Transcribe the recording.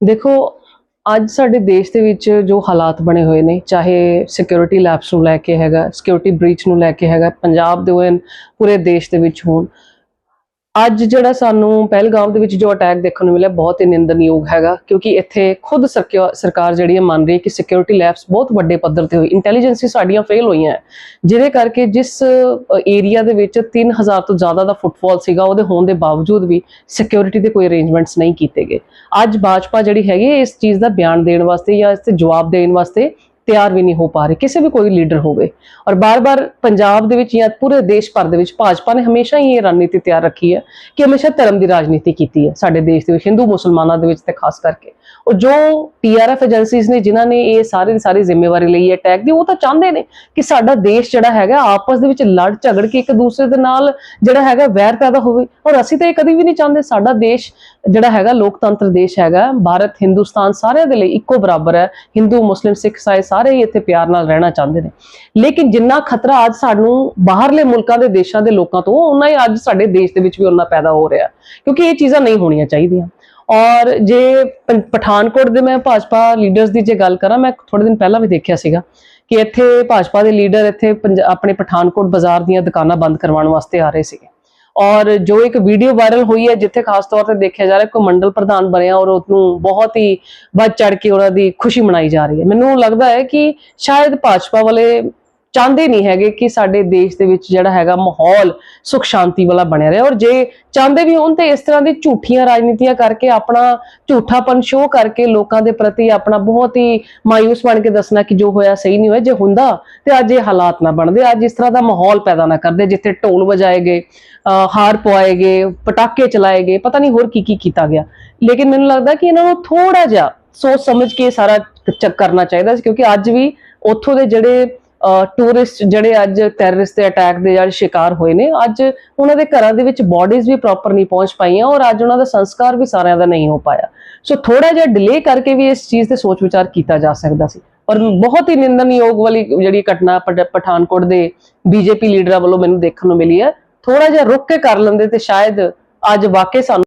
ਦੇਖੋ, ਅੱਜ ਸਾਡੇ ਦੇਸ਼ ਦੇ ਵਿੱਚ ਜੋ ਹਾਲਾਤ ਬਣੇ ਹੋਏ ਨੇ, ਚਾਹੇ ਸਿਕਿਉਰਿਟੀ ਲੈਪਸ ਨੂੰ ਲੈ ਕੇ ਹੈਗਾ ਸਿਕਿਉਰਿਟੀ ਬ੍ਰੀਚ ਨੂੰ ਲੈ ਕੇ ਹੈਗਾ, ਪੰਜਾਬ ਦੇ ਹੋਣ ਪੂਰੇ ਦੇਸ਼ ਦੇ ਵਿੱਚ ਹੋਣ ਅੱਜ ਜਿਹੜਾ ਸਾਨੂੰ ਪਹਿਲਗਾਮ ਦੇ ਵਿੱਚ ਜੋ ਅਟੈਕ ਦੇਖਣ ਨੂੰ ਮਿਲਿਆ, ਬਹੁਤ ਹੀ ਨਿੰਦਨਯੋਗ ਹੈਗਾ, ਕਿਉਂਕਿ ਇੱਥੇ ਖੁਦ ਸਰਕਿਆ- ਸਰਕਾਰ ਜਿਹੜੀ ਹੈ ਮੰਨ ਰਹੀ ਹੈ ਕਿ ਸਿਕਿਉਰਿਟੀ ਲੈਪਸ ਬਹੁਤ ਵੱਡੇ ਪੱਧਰ ਤੇ ਹੋਈ। ਇੰਟੈਲੀਜੈਂਸੀ ਸਾਡੀਆਂ ਫੇਲ ਹੋਈਆਂ ਜਿਹਦੇ ਕਰਕੇ ਜਿਸ ਏਰੀਆ ਦੇ ਵਿੱਚ 3000 ਤੋਂ ਜ਼ਿਆਦਾ ਦਾ ਫੁੱਟਫਾਲ ਸੀਗਾ, ਉਹਦੇ ਹੋਣ ਦੇ ਬਾਵਜੂਦ ਵੀ ਸਿਕਿਉਰਿਟੀ ਦੇ ਕੋਈ ਅਰੇਂਜਮੈਂਟਸ ਨਹੀਂ ਕੀਤੇ ਗਏ। ਅੱਜ ਭਾਜਪਾ ਜਿਹੜੀ ਹੈਗੀ ਇਸ ਚੀਜ਼ ਦਾ ਬਿਆਨ ਦੇਣ ਵਾਸਤੇ ਜਾਂ ਇਸ ਤੇ ਜਵਾਬ ਦੇਣ ਵਾਸਤੇ ਤਿਆਰ ਵੀ ਨਹੀਂ ਹੋ ਪਾ ਰਹੇ, ਕਿਸੇ ਵੀ ਕੋਈ ਲੀਡਰ ਹੋਵੇ। ਔਰ ਬਾਰ-ਬਾਰ ਪੰਜਾਬ ਦੇ ਵਿੱਚ ਜਾਂ ਪੂਰੇ ਦੇਸ਼ ਭਰ ਦੇ ਵਿੱਚ ਭਾਜਪਾ ਨੇ ਹਮੇਸ਼ਾ ਹੀ ਇਹ ਰਣਨੀਤੀ ਤਿਆਰ ਰੱਖੀ ਹੈ ਕਿ ਹਮੇਸ਼ਾ ਧਰਮ ਦੀ ਰਾਜਨੀਤੀ ਕੀਤੀ ਹੈ ਸਾਡੇ ਦੇਸ਼ ਦੇ ਵਿੱਚ, ਹਿੰਦੂ ਮੁਸਲਮਾਨਾਂ ਦੇ ਵਿੱਚ ਤੇ ਖਾਸ ਕਰਕੇ। ਔਰ ਜੋ ਪੀਆਰਐਫ ਏਜੰਸੀਜ਼ ਨੇ ਜਿਨ੍ਹਾਂ ਨੇ ਇਹ ਸਾਰੀ ਦੀ ਸਾਰੀ ਜ਼ਿੰਮੇਵਾਰੀ ਲਈ ਹੈ ਅਟੈਕ ਦੀ, ਉਹ ਤਾਂ ਚਾਹੁੰਦੇ ਨੇ ਕਿ ਸਾਡਾ ਦੇਸ਼ ਜਿਹੜਾ ਹੈਗਾ ਆਪਸ ਦੇ ਵਿੱਚ ਲੜ ਝਗੜ ਕੇ ਇੱਕ ਦੂਸਰੇ ਦੇ ਨਾਲ ਜਿਹੜਾ ਹੈਗਾ ਵੈਰ ਪੈਦਾ ਹੋਵੇ। ਔਰ ਅਸੀਂ ਤਾਂ ਇਹ ਕਦੀ ਵੀ ਨਹੀਂ ਚਾਹੁੰਦੇ ਸਾਡਾ ਦੇਸ਼ ਜਿਹੜਾ ਹੈਗਾ ਲੋਕਤੰਤਰ ਦੇਸ਼ ਹੈਗਾ, ਭਾਰਤ, ਹਿੰਦੁਸਤਾਨ ਸਾਰਿਆਂ ਦੇ ਲਈ ਇੱਕੋ ਬਰਾਬਰ ਹੈ। ਹਿੰਦੂ, ਮੁਸਲਿਮ, ਸਿੱਖ, ਈਸਾਈ ਸਾਰੇ ਹੀ ਇੱਥੇ ਪਿਆਰ ਨਾਲ ਰਹਿਣਾ ਚਾਹੁੰਦੇ ਨੇ। ਲੇਕਿਨ ਜਿੰਨਾ ਖਤਰਾ ਅੱਜ ਸਾਨੂੰ ਬਾਹਰਲੇ ਮੁਲਕਾਂ ਦੇ ਦੇਸ਼ਾਂ ਦੇ ਲੋਕਾਂ ਤੋਂ ਉਹਨਾਂ ਹੀ ਅੱਜ ਸਾਡੇ ਦੇਸ਼ ਦੇ ਵਿੱਚ ਵੀ ਉਹਨਾਂ ਪੈਦਾ ਹੋ ਰਿਹਾ। ਕਿਉਂਕਿ ਇਹ ਚੀਜ਼ਾਂ ਨਹੀਂ ਹੋਣੀਆਂ ਚਾਹੀਦੀਆਂ। ਔਰ ਜੇ ਪਠਾਨਕੋਟ ਦੇ ਮੈਂ ਭਾਜਪਾ ਲੀਡਰਸ ਦੀ ਜੇ ਗੱਲ ਕਰਾਂ, ਮੈਂ ਥੋੜੇ ਦਿਨ ਪਹਿਲਾਂ ਵੀ ਦੇਖਿਆ ਸੀਗਾ ਕਿ ਇੱਥੇ ਭਾਜਪਾ ਦੇ ਲੀਡਰ ਇੱਥੇ ਪੰਜ- ਆਪਣੇ ਪਠਾਨਕੋਟ ਬਾਜ਼ਾਰ ਦੀਆਂ ਦੁਕਾਨਾਂ ਬੰਦ ਕਰਵਾਉਣ ਵਾਸਤੇ ਆ ਰਹੇ ਸੀਗੇ। ਔਰ ਜੋ ਇੱਕ ਵੀਡੀਓ ਵਾਇਰਲ ਹੋਈ ਹੈ, ਜਿੱਥੇ ਖਾਸ ਤੌਰ ਤੇ ਦੇਖਿਆ ਜਾ ਰਿਹਾ ਕੋਈ ਮੰਡਲ ਪ੍ਰਧਾਨ ਬਣਿਆ ਔਰ ਉਹਨੂੰ ਬਹੁਤ ਹੀ ਵੱਧ ਚੜ ਕੇ ਉਹਨਾਂ ਦੀ ਖੁਸ਼ੀ ਮਨਾਈ ਜਾ ਰਹੀ ਹੈ। ਮੈਨੂੰ ਲੱਗਦਾ ਹੈ ਕਿ ਸ਼ਾਇਦ ਭਾਜਪਾ ਵਾਲੇ ਚਾਹੁੰਦੇ ਨਹੀਂ ਹੈਗੇ ਕਿ ਸਾਡੇ ਦੇਸ਼ ਦੇ ਵਿੱਚ ਜਿਹੜਾ ਹੈਗਾ ਮਾਹੌਲ ਸੁਖ ਸ਼ਾਂਤੀ ਵਾਲਾ ਬਣਿਆ ਰਹੇ। ਔਰ ਜੇ ਚਾਹੁੰਦੇ ਵੀ ਹੋਣ ਤੇ ਇਸ ਤਰ੍ਹਾਂ ਦੀ ਝੂਠੀਆਂ ਰਾਜਨੀਤੀਆਂ ਕਰਕੇ ਆਪਣਾ ਝੂਠਾਪਨ ਸ਼ੋਅ ਕਰਕੇ ਲੋਕਾਂ ਦੇ ਪ੍ਰਤੀ ਆਪਣਾ ਬਹੁਤ ਹੀ ਮਾਇੂਸ ਬਣ ਕੇ ਦੱਸਣਾ ਕਿ ਜੋ ਹੋਇਆ ਸਹੀ ਨਹੀਂ ਹੋਇਆ, ਜੇ ਹੁੰਦਾ ਤੇ ਅੱਜ ਇਹ ਹਾਲਾਤ ਨਾ ਬਣਦੇ। ਅੱਜ ਇਸ ਤਰ੍ਹਾਂ ਦਾ ਮਾਹੌਲ ਪੈਦਾ ਨਾ ਕਰਦੇ, ਜਿੱਥੇ ਢੋਲ ਵਜਾਏ ਗਏ, ਅਹ ਹਾਰ ਪਵਾਏ ਗਏ, ਪਟਾਕੇ ਚਲਾਏ ਗਏ, ਪਤਾ ਨਹੀਂ ਹੋਰ ਕੀ ਕੀ ਕੀਤਾ ਗਿਆ। ਲੇਕਿਨ ਮੈਨੂੰ ਲੱਗਦਾ ਕਿ ਇਹਨਾਂ ਨੂੰ ਥੋੜਾ ਜਿਹਾ ਸੋਚ ਸਮਝ ਕੇ ਸਾਰਾ ਚ- ਕਰਨਾ ਚਾਹੀਦਾ ਸੀ, ਕਿਉਂਕਿ ਅੱਜ ਵੀ ਉੱਥੋਂ ਦੇ ਜਿਹੜੇ ਟੂਰਿਸਟ ਜਿਹੜੇ ਅੱਜ ਟੈਰਰਿਸਟ ਦੇ ਅਟੈਕ ਦੇ ਜਿਹੜੇ ਸ਼ਿਕਾਰ ਹੋਏ ਨੇ, ਅੱਜ ਉਹਨਾਂ ਦੇ ਘਰਾਂ ਦੇ ਵਿੱਚ ਬਾਡੀਜ਼ ਵੀ ਪ੍ਰੋਪਰ ਨਹੀਂ ਪਹੁੰਚ ਪਾਈਆਂ ਔਰ ਅੱਜ ਉਹਨਾਂ ਦਾ ਸੰਸਕਾਰ ਵੀ ਸਾਰਿਆਂ ਦਾ ਨਹੀਂ ਹੋ ਪਾਇਆ। ਸੋ ਥੋੜਾ ਜਿਹਾ ਡਿਲੇ ਕਰਕੇ ਵੀ ਇਸ ਚੀਜ਼ ਤੇ ਸੋਚ ਵਿਚਾਰ ਕੀਤਾ ਜਾ ਸਕਦਾ ਸੀ। ਔਰ ਬਹੁਤ ਹੀ ਨਿੰਦਨਯੋਗ ਵਾਲੀ ਜਿਹੜੀ ਘਟਨਾ ਪਠ- ਪਠਾਨਕੋਟ ਦੇ ਬੀਜੇਪੀ ਲੀਡਰਾਂ ਵੱਲੋਂ ਮੈਨੂੰ ਦੇਖਣ ਨੂੰ ਮਿਲੀ ਹੈ। ਥੋੜਾ ਜਿਹਾ ਰੁਕ ਕੇ ਕਰ ਲੈਂਦੇ ਤੇ ਸ਼ਾਇਦ ਅੱਜ ਵਾਕਈ ਸਾਨੂੰ